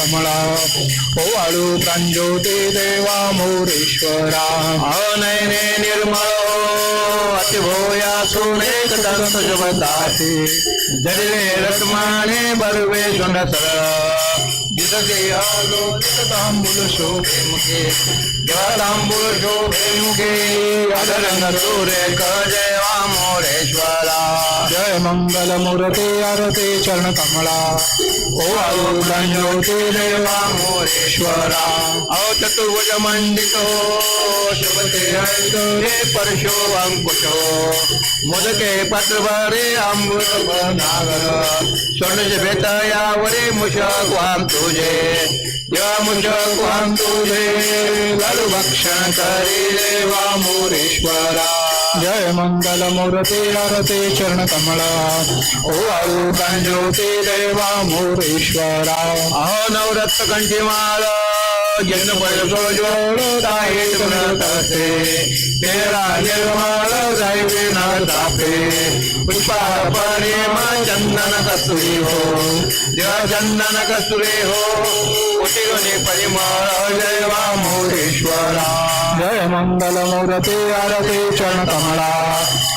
कमळा ओवाळू प्रांजोती देवा मोरेश्वरा. अनयने निर्मळ अतिभोया सुनेक दंत जबदाते जडले रत्माने बलवे सुंदर शोभे मुखे शोभे मुखे मोरेश्वरा जय मंगल मूर्ति आरती चरण कमला ओ प्रांजोती देवा मोरेश्वरा अव चतुर्भुज मंडितो शुभते रे परशो अंकुशो। मुदके पत्रभरे स्वर्ण भेट यावरे मुशक वाम तुझे। या मुशक वाम तुझे। भक्षण करी देवा मोरेश्वरा जय मंगल मूर्ती आरती चरण कमळा ओवाळू प्रांजोती देवा मोरेश्वरा अहो नवरत्न कंठीमाल। जन पडसो जोडताहे तसे तेरा निर्मळ जायवे ना तापे चंदन कस्तुरी हो देवा चंदन कस्तुरी हो कोटी गणे जय वामोरेश्वरा जय मंगल मूर्ती आरती चरण कमळा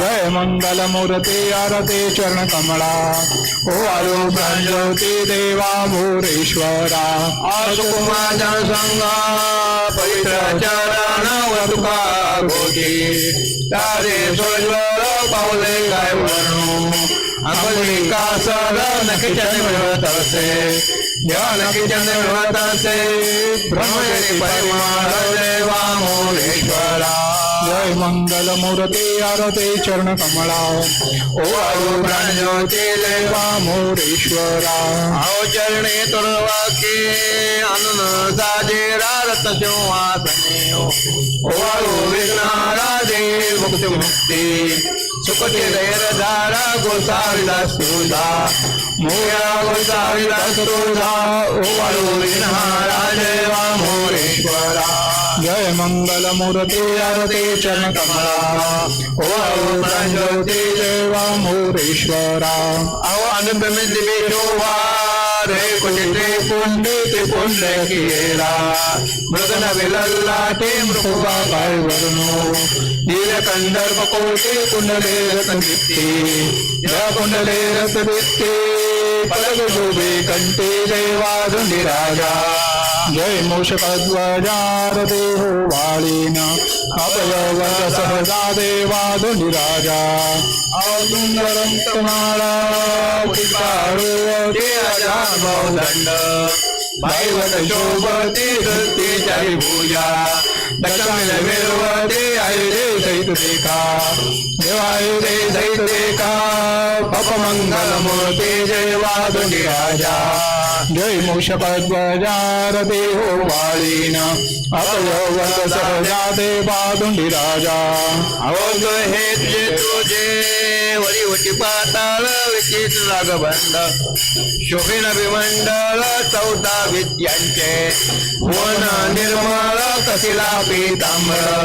जय मंगल मूर्ती आरती चरण कमळा आलो प्रांजोती देवा भोरेश्वरा। मोरेश्वरा आसुकुमाचा संगा पवित्र चरण वतुका गोटी। तारे सोज्वळ पावले काय वर्णू अंगली कासर नखिचन मिळवत असे। जेव्हा नखिचन मिळवत असे। ब्रह्मचारी परिमाण देवा मोरेश्वरा जय मंगल मूर्ती, आरती, चरण कमळा ओवाळू प्रांजोती देवा मोरेश्वरा। अहो चरणे तुर्वाके, अनन साजेरा रत्न सिंहासने। ओवाळू विघ्नारा देव मुक्ती मुक्ती। सुखते दैर धारा गोसाविला सुधा। मोया गोसाविला सुधा। ओवाळू विघ्नारा देवा मोरेश्वरा। जय मंगल मूर्ती आरती चरण कमळा ओवाळू प्रांजोती देवा मोरेश्वरा अहो अनुपमित शोभा रे कुठे पुंडित पुण्य केला मृगन विलल्लाटे मृगवा काय वर्णो नील कंदर्प कोटे कुंडले रत्नदीप्ती या कुंडले रत्नदीप्ती पलक शोभे कंठे जयवाधुनी राजा जय मूषकध्वजारते हो वाळीन अभयवद सहजा देवा धुनिराजा सुंदरं तमाळा पुष्पाळो ते दंड भाईवत शोभते धरते चारी भूजा दक्षिण मिळवते आई रे सहित देखा देवाय रे सहित देखा पपमंगल मूर्ती जय वादुनी जयमोक्ष पद्मजार देहो वाळीन अवयवत सहजा ते पादुंडी राजा अवध हे तुझे वरिवटी पाताळ विचित रागबंध शोभिन विमंडळ चौदा विद्यांचे वन निर्मळ कसिला पीतांबर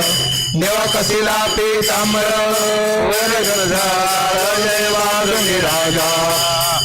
देवा कसिला पीतांबर वर जय वादुंडी राजा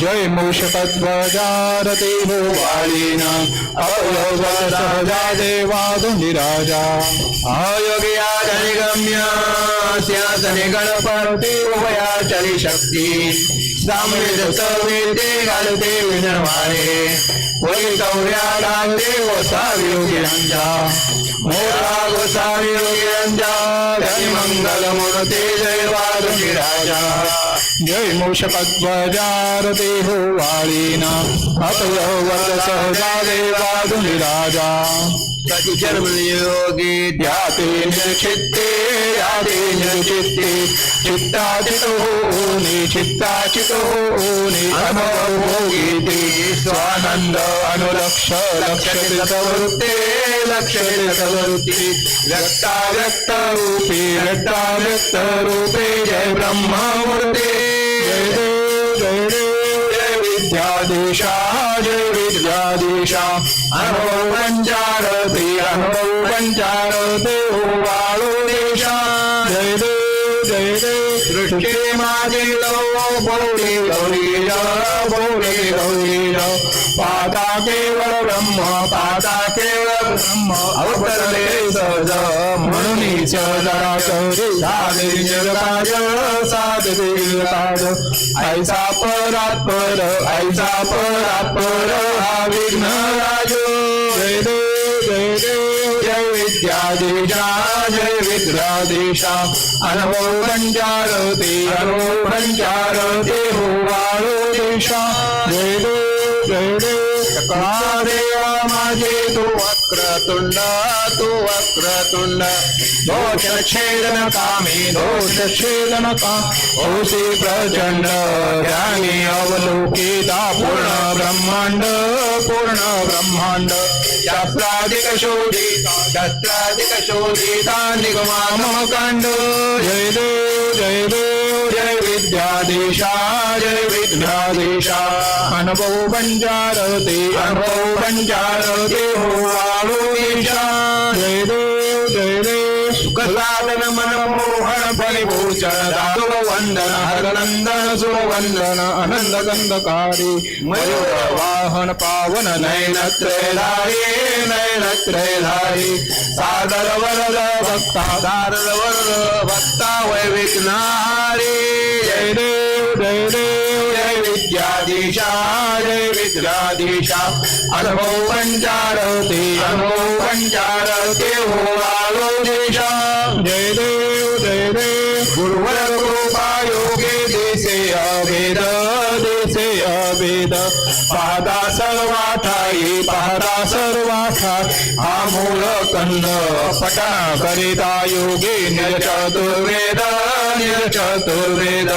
जय मूषकध्वजारते हो वाळीन अवयव सहजा देवा धुनिराजा अयोग्या गम्य सिंहासने गणपती उभया चली शक्ती। सामने दत्तवेते घालते विनवाळे वै गौऱ्या लागते योगिरांच्या मोरा गोसावी योगिरांच्या धनी मंगल मूर्ती जय वारुणी राजा। जय मूषकध्वजारते हो वाळीना अतय वर सहजा देवाधुनी राजा। योगी ध्याते निर्चित्ते याते निर्चित्ते चित्ताचितो होने चित्ताचितो होने। अनुभोगीते स्वानंद, अनुलक्ष जय ब्रह्ममूर्ते। जय देव, जय विद्यादेशा जय विद्यादेशा अनुभव गौरी गौरी पादा केवळ ब्रह्म पादा केवळ ब्रह्म. अवतरले सहज म्हणून जराच झाले जगताज राज आईचा परात पर आईचा परात पर हा विघ्न राज जय देव जय देव. जय अनवो जय अनवो अनुभव पंचारते अनुभव पंचारते हो देशा जय देव जय देव कारे माझे तू వక్రతుండ తూ వక్రతుండ. దోషక్షేదన కామి దోషక్షేదన కాసి ప్రచండ జ్ఞాని అవలోకిత పూర్ణ బ్రహ్మాండ పూర్ణ బ్రహ్మాండ. శస్త్రాధిక శోధిత శస్త్రాధిక శోధిత నిగమామ కాండ. జయ దేవ్ జయ దేవ్. देव विद्यादेशा अनुभव पंचारते अनुभव पंचारते हो वाळो देशा। जय देव जय देव। सुख साधन मन मोहन परिभूषण दातुर वंदन हरनंदन सुवंदन आनंद गंधकारी मयूर वाहन पावन नयन त्रयधारी नयन त्रयधारी सादर वरद भक्ता, सादर वरद भक्ता वै विघ्नारी जय देव जय देव, जय विद्याधीशा जय विद्याधीशा अनुभव पंचारते अनुभव पंचारते हो आलो देशा जय देव जय देव। गुरुवर कृपा पाहता सर्वाठाई पाहता सर्वाठाई हा मूळ कंद पठण करिता योगी निज चतुर्वेद निज चतुर्वेद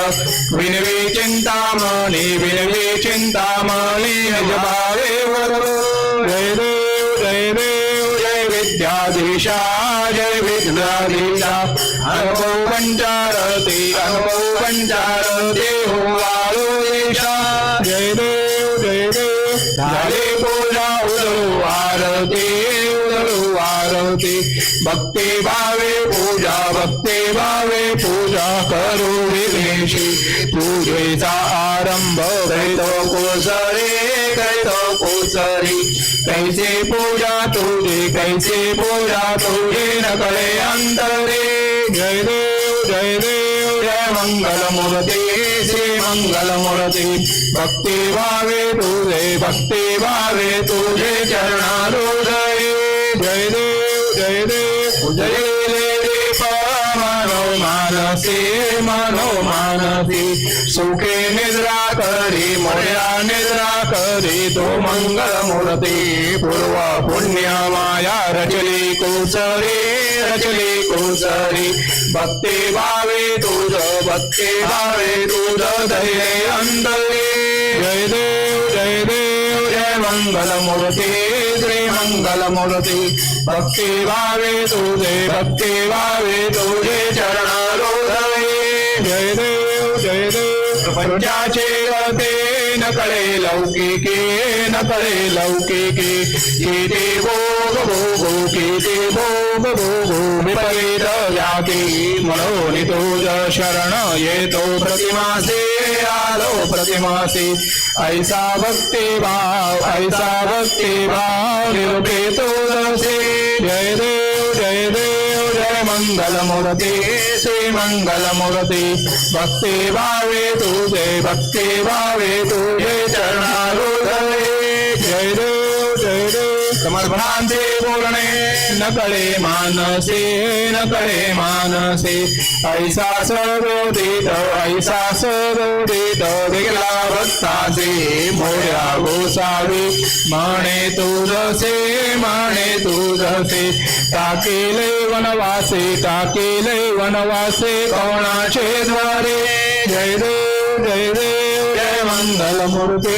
विनवी चिंतामणी विनवी चिंतामणी निज भावे वरो जय देव जय देव जय विद्याधीशा जय विद्याधीशा. अनुभव पंचारती अनुभव पंचारती होवा भक्ती भावे पूजा, भक्ति भावे पूजा करू पूजे पूजेचा आरंभ, कैतो कोसरे, कैतो कोसरी। कैसे पूजा तुझे, कैसे पूजा तुझे नकळे अंतरे। जय देव जय देव, जय मंगल मूर्ती, श्री मंगल मूर्ती। भक्ती भावे तुझे, भक्ति भावे तुझे चरणारुदय जय जय देव जय देव। मानसी मानव मानसी सुखे निद्रा करी मोर्या निद्रा करी तो मंगल मूर्ती पूर्व पुण्य माया रचली कुसरी रचली कुसरी भक्ती भावे तुझ भक्ती भावे तुझ धैर्य अंतरी जय देव। देव जय मंगल मूर्ती श्री मंगल मूर्ती भक्ती भावे तुझे भक्ती भावे तुझे चरणारोधये जय देव जय देव पंचाचे ते न कळे लौकिके न कळे लौकिके किती भोग भोगो किती भोग भोगो विपरीत व्याधी म्हणून तुझ शरण येतो प्रतिमासे आलो प्रतिमासे ऐसा भक्ती भाव ऐसा भक्ती भाव निरुपे तुझसे जय देव जय देव जय मंगलमूर्ती श्री मंगलमूर्ती भक्ती भावे तुझे भक्ती भावे तुझे चरणारुदये जय देव जय देव समर्पणांते बोलणे न कळे मानसे न कळे मानसे ऐसा सरोदित ऐसा सरोदित वेगळा भक्ताचे मोया गोसावी म्हणे तुझसे म्हणे तुझसे टाकेले वनवासे टाकेले वनवासे कोणाचे द्वारे जय देव जय देव जय मंगलमूर्ती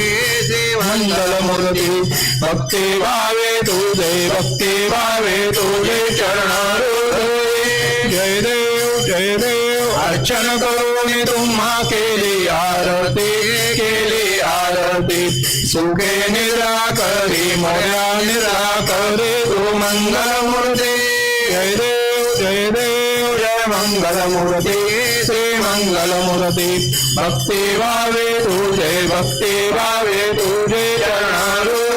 मंगल मूर्ती भक्ती भावे तुझे भक्ती भावे तुझे चरणारुदये जय देव जय देव अर्चन करून तुम्हा लिए आरती के लिए आरती सुखे निराकरी मोया निराकरी तू मंगलमूर्ती जय देव जय देव जय मंगलमूर्ती श्री मंगलमूर्ती भक्ती भावे तुझे भक्ती भावे तुझे चरणारुदये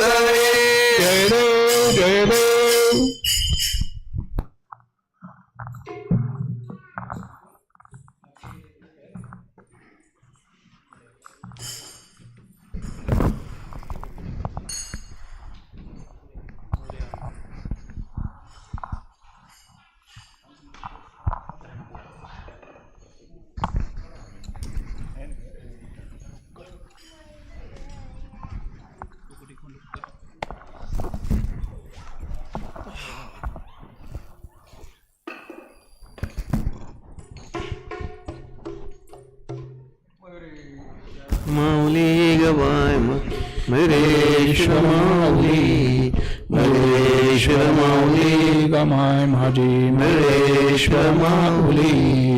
माऊली मरेश्वर माऊली गमाय माझी मरेश्वर माऊली.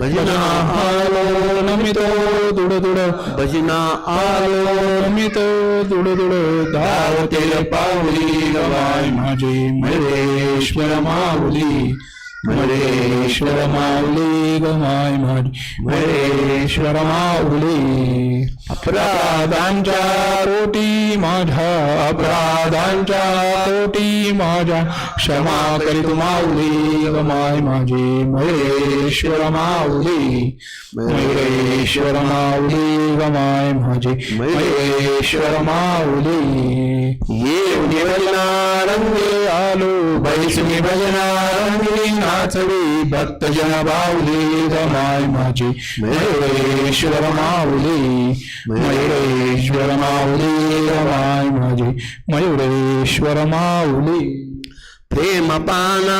भजना आलो नमितो दुड दुड. भजना आलो नमितो दुड दुड. धावते पावली गवाय माझी मरेश्वर माऊली. गमाय माझी मरेश्वर माऊली अपराधांच्या कोटी माझ्या अपराधांच्या कोटी माझ्या क्षमा करीत माऊली गमाय माझी महेश्वर माऊली। महेश्वर माऊली गमाय माझी महेश्वर माऊली। ये भजनारंगे आलो बैसुनी भजनारंगी नाचली भक्तजन बाऊली गमाय माझी महेश्वर माऊली। मयुरेश्वर माऊली गमाय माझी मयुरेश्वर माऊली। प्रेम पाना।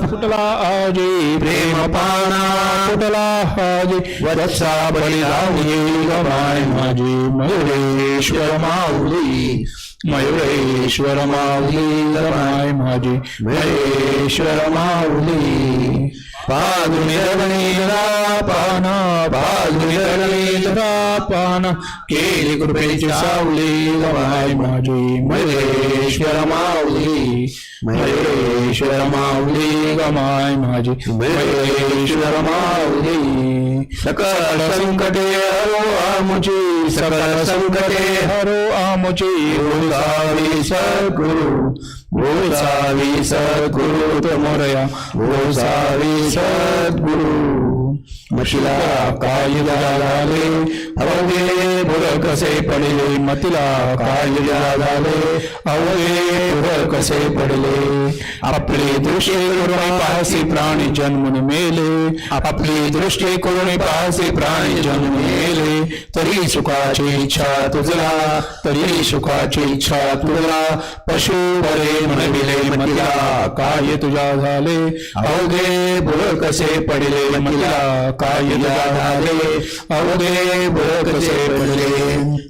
फुटला आजी प्रेम पाना। फुटला हाजी। वरचा बळी लावली गमाय माझी मयुरेश्वर माऊली। मयुरेश्वर माऊली गमाय माझी मयुरेश्वर माऊली। पादुनी रगणीला पाना पादुनी रगणीला पाना। केली कृपेची सावली गमाय माझी मयुरेश्वर माऊली मयुरेश्वर माऊली गमाय माझी मयुरेश्वर माऊली सकळ संकटे हरो आमुची सकळ संकटे हरो आमुची। ओसावी सद्गुरु ओसावी सद्गुरु तमोरया। ओसावी सद्गुरु। मशिला काय झाले. अवघे बुर कसे पडले मतिला काय झाले. अवघे बुर कसे पडले. आपली दृष्टी करून पाहसी प्राणी जन्मून मेले. आपली दृष्टी करून पाहसी प्राणी जन्म मेले. तरी सुखाची इच्छा तुझला तरी सुखाची इच्छा तुझला. पशु बरे म्हणविले मतिला काय तुझ्या झाले? अवघे बुर कसे पडले मतिला झाले से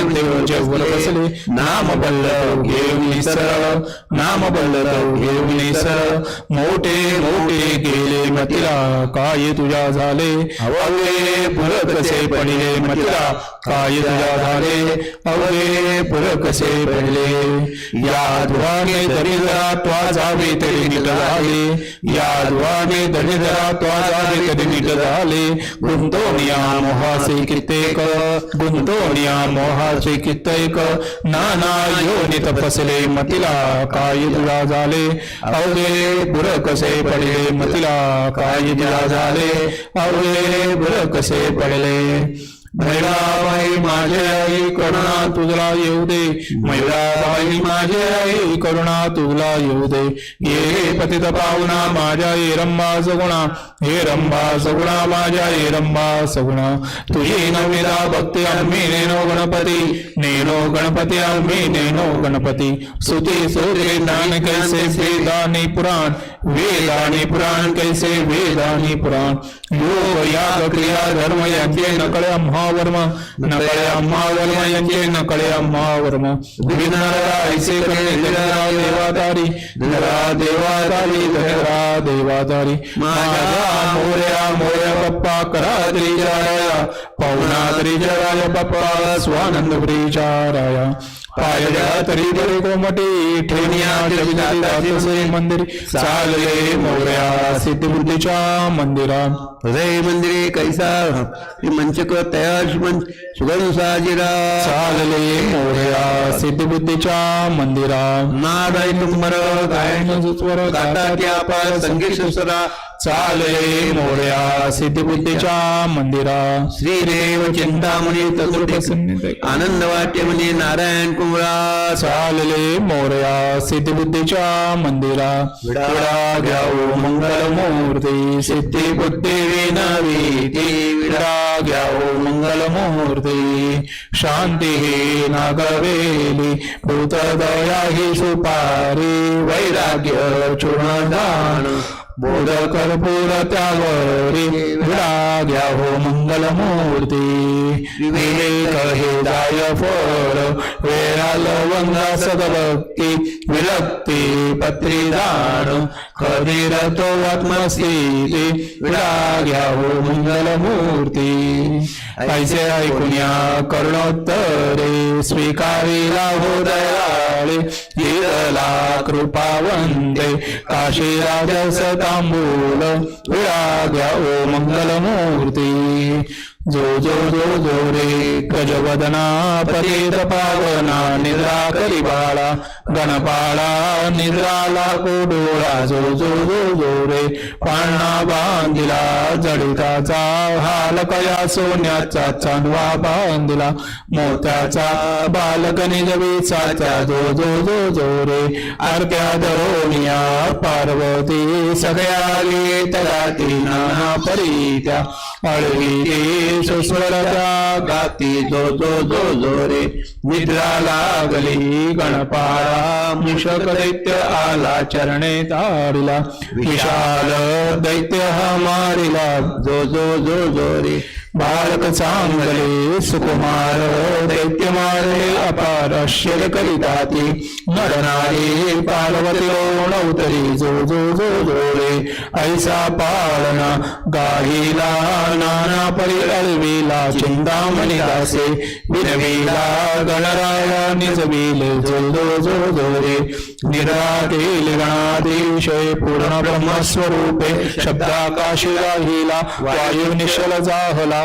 वेळे कलाम देव जेवल बसले नाम बल्लव घेऊन सरळ नाम बल्लव घेऊन सरळ मोठे मोठे गेले मतिला. काय तुझ्या झाले? अवघे फुल कसे पडले मतिला. काय तुझ्या झाले? अवघे फुल कसे पडले. या धुवाने दरिद्रा त्वा जावे तरी नीट झाले. या धुवाने दरिद्रा त्वा जावे तरी नीट झाले. गुंतवणिया मोहाचे कित्येक. गुंतवणिया मोहाचे कित्येक नाना योनी तपसले मतिला काय तुला झाले? अवघे बुर कसे पडले मतिला काय तुला झाले? अवघे बुर कसे पडले? मैराबाई माझे आई करुणा तुझला येऊ दे मैराबाई माझे आई करुणा तुझला येऊ दे ये पतित पाहुणा माझ्या ये रंबा सगुणा हे रंबा सगुणा माझ्या ये रंबा सगुणा तुझी नमिता भक्ती आम्ही नेनो गणपती। नेनो गणपती आम्ही नेनो गणपती। सुती सुते ज्ञान कैसे वेदानी पुराण। वेदानी पुराण कैसे? वेदानी पुराण। योग याग क्रिया धर्म यांचे नकळे अम्हा वर्म नकळे अम्हा वर्म यांचे नकळे अम्हा वर्म विनारा ऐसे करणे धनरा देवादारी धनरा देवादारी धनरा देवादारी माझ्या मोर्या मोर्या पप्पा करा त्रिचाराया पाहुणा त्रिचाराया पप्पा, स्वानंद त्रिचाराया पायजा तरी तरी कोमटी ठेवण्या मंदिर. चालले मोर्या सिद्धिबुद्धीच्या मंदिरा हृदय मंदिरे कैसा मंचक तयार सुगंध साजिरा. चालले मोर्या सिद्धिबुद्धीच्या मंदिरा नादाय तुंबर गायन स्वर गाता त्या पार संगीत सुसरा. चालले मोर्या सिद्धिबुद्धीच्या मंदिरा. श्रीदेव चिंतामणी तत्वटे आनंद वाट्य म्हणजे नारायण कुंभरा चालले मोर्या सिद्धिबुद्धीच्या मंदिरा. विडा घ्यावो मंगल मूर्ती सिद्धी बुद्धी विनवी विडा घ्यावो मंगल मूर्ती शांती ही नागवेली. भूत दया ही सुपारी. वैराग्य चूर्णदान बोध कर्पूर त्यावरी विडा हो मंगल मूर्ती विवेक हे दाय फोर वेळा लवंगा सदभक्ती विलक्ती पत्रीदान खदीर तो आत्मस्थिती विडा घ्यावो मंगल मूर्ती ऐसे ऐकून या कर्णोत्तरे स्वीकारिला हो दयाळे येला कृपावंते काशी राजस तांबूल विडा घ्यावो मंगल मूर्ती जो जो जो जो रे गजवदना पतित पावना निद्रा करी बाळा गणपाळा निद्राला कोडोळा जो जो जो जो रे पाळणा बांधिला जडिताचा हालकया सोन्याचा चांदवा बांधिला मोत्याचा बालक निजवीचा जो जो जो जो रे अर्ध्या दरोनिया पार्वती सगळ्या गीतगाती नाना परीत्या अळवी ते गाती जो जो जो जो रे. निद्रा लागली गणपाळा मूषक दैत्य आला चरणे तारिला. विशाल दैत्य हा मारिला. जो जो जो जो रे. बालक चांगले सुकुमार दैत्यमारे अपार आश्चर्य करिताती मरणारे पार्वती लोण उतरी जो जो जो रे। ऐसा पाळना गाहिला नाना परी अलविला चिंतामणी दासे। विरविला गणराया निजविले जो जो जो जो रे। निरातील गणातिशय पूर्ण ब्रह्मस्वरूपे। शब्दाकाशी गाहिला वायू निश्चल जाहला।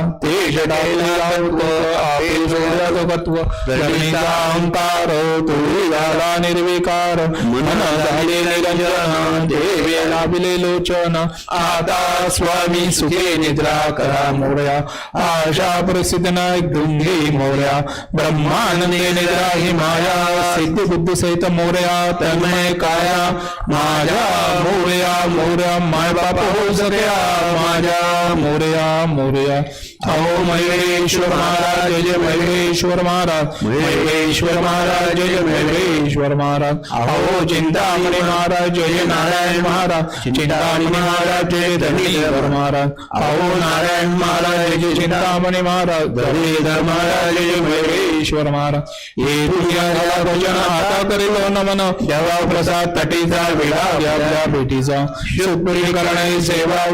निर्विकार मन झाले निरंजन लोचन आता स्वामी सुखे निद्रा करा मोरया, आशा प्रसिद्ध डुंगी मोरया, ब्रह्मानंदे निद्रा ही माया, सिद्धी बुद्धी सहित मोरया, तन्मय काया माया मोरया मोरया माय बाप हो सगळ्या, माझ्या मोरया मोरया। अहो मयुरेश्वर महाराज, जय मयुरेश्वर महाराज मयुरेश्वर महाराज, जय मयुरेश्वर महाराज। अहो चिंतामणी महाराज, जय नारायण महाराज चिंतामणी महाराज, जय धनीधर महाराज। अहो नारायण महाराज, जय चिंतामणी महाराज, धनीधर महाराज, जय मयुरेश्वर महाराज। या भजन, आता करील नमन। देवा प्रसाद तटीचा विडा व्याजा भेटीचा सुपुरी करणे सेवा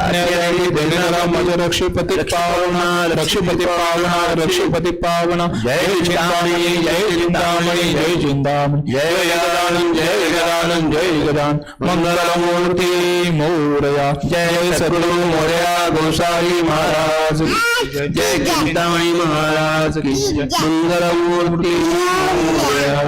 द्यावी देणारा मज रक्षपती पावना रक्षपती पावना रक्षपती पावना जय चिंतामणी जय चिंतामणी जय चिंतामणी जय गदानंद जय गदानंद जय गदान मंगलमूर्ती मोरया। जय सद्गुरु मोरया गोसाई महाराज जय। चिंतामणी महाराज की मंगलमूर्ती मोरया.